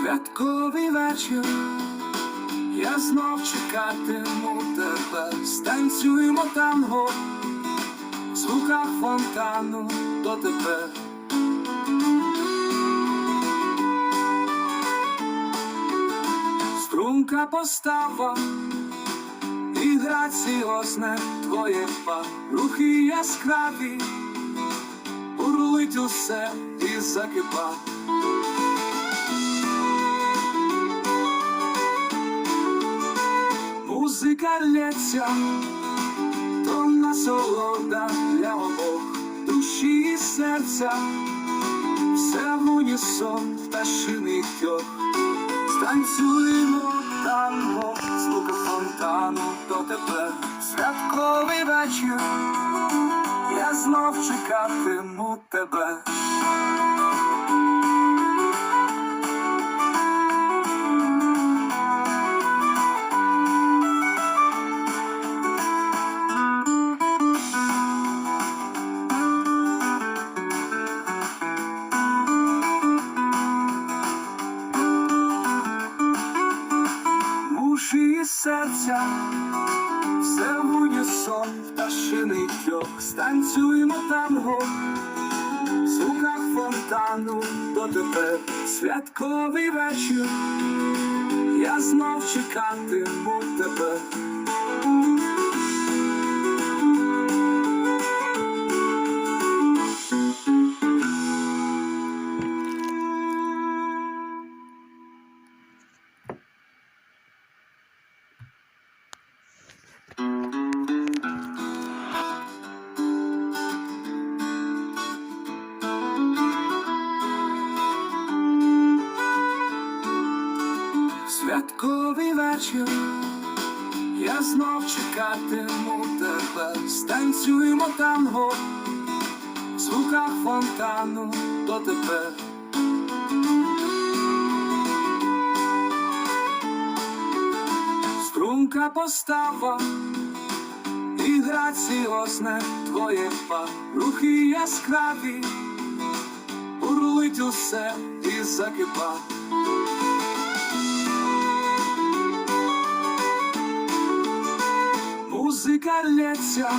Святковий вечір, я знов чекатиму тебе, станцюємо танго, в звуках фонтану до тебе. Струнка постава і граціозне твоє па, рухи яскраві, урлить усе і закипа. Музика лється, то насолода для обох душі і серця, все в унісон пташиний тьох. Станцюємо танго, звука фонтану до тебе. Святковий вечір, я знов чекатиму тебе. Серця, все в унісон, пташиний трьох, станцюємо танго, в звуках фонтану. До тебе святковий вечір, я знов чекатиму тебе. Святковий вечір, я знов чекатиму тебе, станцюємо танго, в звуках фонтану до тебе. Струнка постава і граціозне твоє па, рухи яскраві, урлить усе і закипа. Музика лється,